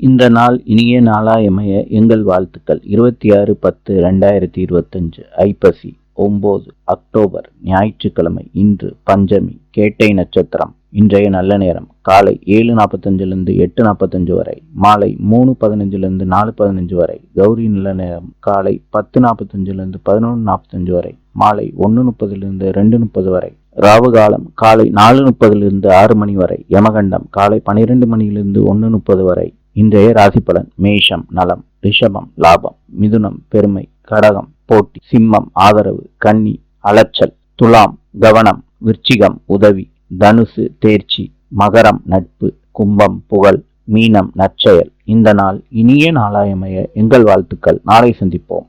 இந்த நாள் இனிய நாளாயமைய எங்கள் வாழ்த்துக்கள். இருபத்தி ஆறு பத்து ரெண்டாயிரத்தி இருபத்தஞ்சு ஐப்பசி ஒம்பது அக்டோபர் ஞாயிற்றுக்கிழமை இன்று பஞ்சமி கேட்டை நட்சத்திரம். இன்றைய நல்ல நேரம் காலை ஏழு நாற்பத்தஞ்சிலிருந்து எட்டு நாற்பத்தஞ்சு வரை மாலை மூணு பதினஞ்சிலிருந்து நாலு பதினஞ்சு வரை கௌரி நல்ல நேரம் காலை பத்து நாற்பத்தஞ்சிலிருந்து பதினொன்று நாற்பத்தஞ்சு வரை மாலை ஒன்று முப்பதிலிருந்து ரெண்டு முப்பது வரை ராவு காலம் காலை நாலு முப்பதிலிருந்து ஆறு மணி வரை யமகண்டம் காலை பனிரெண்டு மணியிலிருந்து ஒன்று முப்பது வரை இன்றைய ராசி பலன் மேஷம் நலம் ரிஷபம் லாபம் மிதுனம் பெருமை கடகம் போட்டி சிம்மம் ஆதரவு கன்னி அலைச்சல் துலாம் கவனம் விருச்சிகம் உதவி தனுசு தேர்ச்சி மகரம் நட்பு கும்பம் புகழ் மீனம் நற்செயல். இந்த நாள் இனிய நாளாயமைய எங்கள் வாழ்த்துக்கள். நாளை சந்திப்போம்.